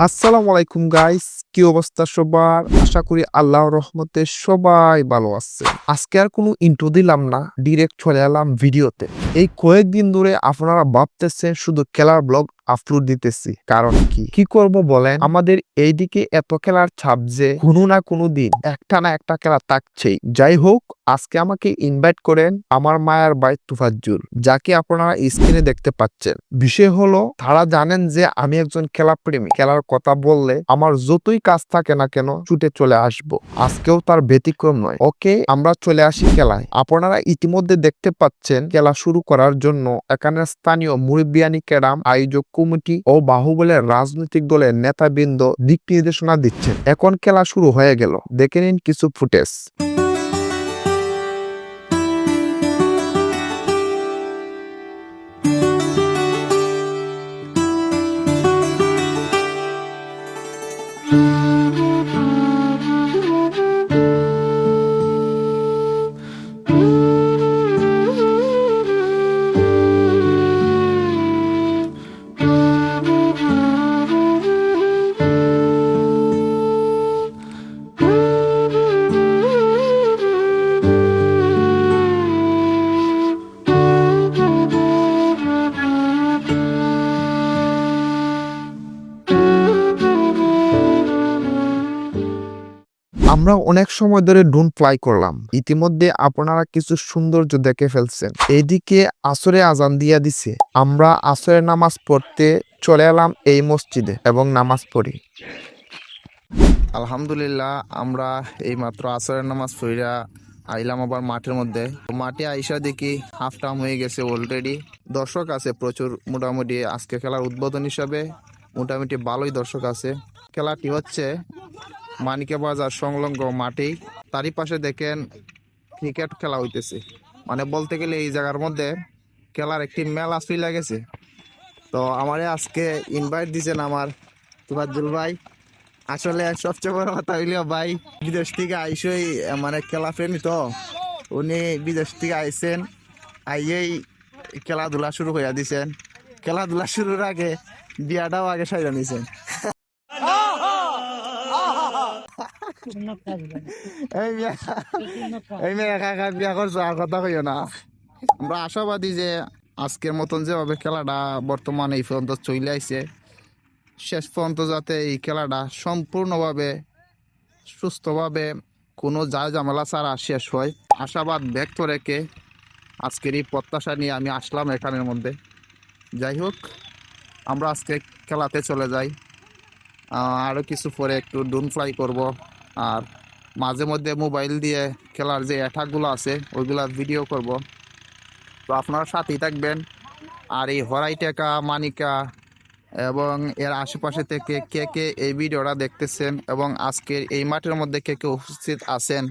আসসালামু আলাইকুম গাইস কি অবস্থা সবার? আশা করি আল্লাহর রহমতে সবাই ভালো আছে আজকে আর কোনো ইন্ট্রো দিলাম না ডিরেক্ট চলে এলাম ভিডিওতে। এই কয়েকদিন ধরে আপনারা ভাবতেছেন শুধু খেলার ব্লগ আপলোড দিতেছি, কারণ কি? কি করব বলেন? আমাদের এইদিকে এত খেলার ছাপ যে কোনো না কোনো দিন একটা না একটা খেলা থাকছেই। যাই হোক আজকে আমাকে ইনভাইট করেন আমার মায়ের ভাই তুফাজ্জুল, যাকে আপনারা স্ক্রিনে দেখতে পাচ্ছেন। বিষয় হলো, তারা জানেন যে আমি একজন খেলা প্রেমী। খেলার কথা বললে আমার যতই কাজ থাকে না কেন, ছুটে চলে আসব। আজকেও তার ব্যতিক্রম নয়। ওকে, আমরা চলে আসি খেলায়। আপনারা ইতিমধ্যে দেখতে পাচ্ছেন, খেলা শুরু করার জন্য এখানে স্থানীয় মুরব্বিয়ানি ক্যারাম, আয়োজক কমিটি ও বাহুবলের রাজনৈতিক দলের নেতাবৃন্দ দিক নির্দেশনা দিচ্ছেন। এখন খেলা শুরু হয়ে গেল। দেখে নিন কিছু ফুটেজ। Música আমরা অনেক সময় ধরে ড্রোন ফ্লাই করলাম। ইতিমধ্যে আপনারা কিছু সৌন্দর্য দেখে ফেলছেন। এইদিকে আসরে আজান দিয়া দিছে। আমরা আসরের নামাজ পড়তে চলে এলাম এই মসজিদে এবং নামাজ পড়ি। আলহামদুলিল্লাহ, আমরা এই মাত্র আসরের নামাজ পড়িয়া আইলাম আবার মাঠের মধ্যে। মাঠে আইসা দেখি হাফ টাইম হয়ে গেছে অলরেডি দর্শক আছে প্রচুর, মোটামুটি আজকে খেলার উদ্বোধন হিসাবে মোটামুটি ভালোই দর্শক আছে। খেলাটি হচ্ছে মানিকে বাজার সংলগ্ন মাঠেই তারই পাশে দেখেন ক্রিকেট খেলা হইতেছে। মানে বলতে গেলে এই জায়গার মধ্যে খেলার একটি মেলা চলে গেছে। তো আমারে আজকে ইনভাইট দিয়েছেন আমার তুফাজ্জুল ভাই। আসলে সবচেয়ে বড় কথা হইল ভাই, বিদেশ থেকে আইসই মানে খেলা প্রেমী তো। উনি বিদেশ থেকে আইসেন আইয়েই খেলাধুলা শুরু হইয়া দিছেন। খেলাধুলা শুরুর আগে বিয়াটাও আগে সাইরা নিছেন। এই মেয়ে একা একা বিয়া করছ আর কথা কইও না। আমরা আশাবাদী যে আজকের মতন যেভাবে খেলাটা বর্তমানে এই পর্যন্ত চলে আইছে শেষ পর্যন্ত যাতে এই খেলাটা সম্পূর্ণভাবে সুস্থভাবে কোনো যায় ঝামেলা ছাড়া শেষ হয়। আশাবাদ ব্যক্ত রেখে আজকের এই প্রত্যাশা নিয়ে আমি আসলাম এখানের মধ্যে। যাই হোক আমরা আজকে খেলাতে চলে যাই। আরও কিছু পরে একটু ডুন ফ্লাই করব। আর মাঝে মধ্যে মোবাইল দিয়ে খেলার যে অ্যাটাকগুলো আছে ওইগুলা ভিডিও করব। তো আপনারা সাথেই থাকবেন। আর এই হরাই টেকা মানিকা এবং এর আশেপাশে থেকে কে কে এই ভিডিওটা দেখতেছেন এবং আজকের এই মাঠের মধ্যে কে কে উপস্থিত আছেন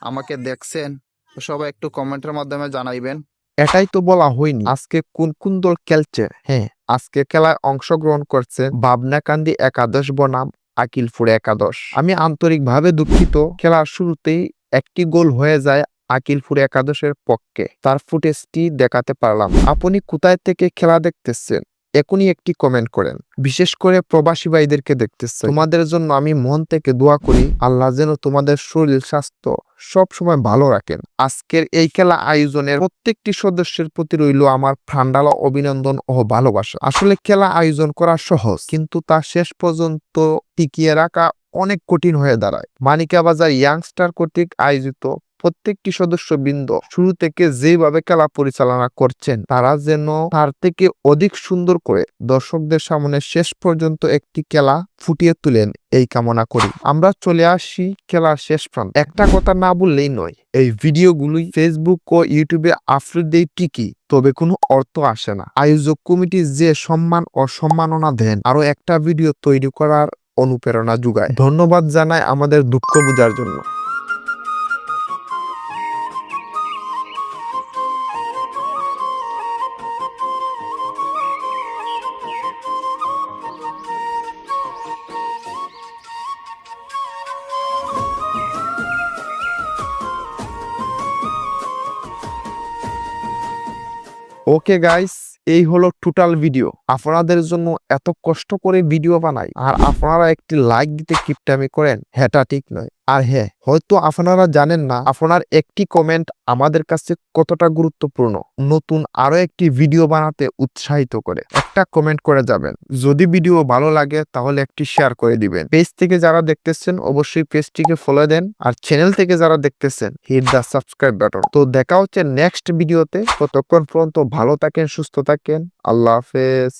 আমাকে দেখছেন সবাই একটু কমেন্টের মাধ্যমে জানাইবেন। এটাই তো বলা হয়নি। আজকে কোন কোন দল খেলছে? হ্যাঁ। আজকে খেলায় অংশগ্রহণ করছে ভাবনাকান্দি একাদশ বনাম আকিলপুর একাদশ। আমি আন্তরিকভাবে দুঃখিত। খেলার শুরুতেই একটি গোল হয়ে যায় আকিলপুর একাদশের পক্ষে। তার ফুটেজটি দেখাতে পারলাম। আপনি কোথায় থেকে খেলা দেখতেছেন? এখনই একটি কমেন্ট করেন। বিশেষ করে প্রবাসী ভাইদেরকে দেখতেছে। তোমাদের জন্য আমি মন থেকে দোয়া করি, আল্লাহ যেন তোমাদের শরীর, স্বাস্থ্য সব সময় ভালো রাখেন। আজকের এই খেলা আয়োজনের প্রত্যেকটি সদস্যের প্রতি রইল আমার প্রাণডালা অভিনন্দন ও ভালোবাসা। আসলে খেলা আয়োজন করা সহজ, কিন্তু তা শেষ পর্যন্ত টিকিয়ে রাখা অনেক কঠিন হয়ে দাঁড়ায়। মানিকা বাজার ইয়াংস্টার কর্তৃক আয়োজিত প্রত্যেকটি সদস্যবৃন্দ শুরু থেকে যেভাবে খেলা পরিচালনা করছেন, তারা যেন তার থেকে অধিক সুন্দর করে দর্শকদের সামনে শেষ পর্যন্ত একটি খেলা ফুটিয়ে তুলেন এই কামনা করি। আমরা চলে আসি খেলার শেষ প্রান্ত। একটা কথা না বললেই নয়, এই ভিডিওগুলোই ফেসবুক ও ইউটিউবে আপলোড দেয় ঠিকই, তবে কোনো অর্থ আসে না। আয়োজক কমিটি যে সম্মান ও সম্মাননা দেন আরও একটা ভিডিও তৈরি করার অনুপ্রেরণা যোগায়। ধন্যবাদ জানাই আমাদের দুঃখ বোঝার জন্য। ওকে গাইস এই হলো টোটাল ভিডিও আপনাদের জন্য এত কষ্ট করে ভিডিও বানাই, আর আপনারা একটি লাইক দিতে কিপটামি করেন। হেটা ঠিক নয়। আর হ্যাঁ হয়তো আপনারা জানেন না, আপনার একটি কমেন্ট আমাদের কাছে কতটা গুরুত্বপূর্ণ। নতুন আরও একটি ভিডিও বানাতে উৎসাহিত করে। একটা কমেন্ট করে যাবেন। যদি ভিডিও ভালো লাগে, তাহলে একটি শেয়ার করে দিবেন। পেজ থেকে যারা দেখতেছেন, অবশ্যই পেজটিকে ফলো দেন। আর চ্যানেল থেকে যারা দেখতেছেন হিট দ্য সাবস্ক্রাইব বাটন তো দেখা হচ্ছে নেক্সট ভিডিওতে ততক্ষণ পর্যন্ত ভালো থাকেন, সুস্থ থাকেন। আল্লাহ হাফেজ।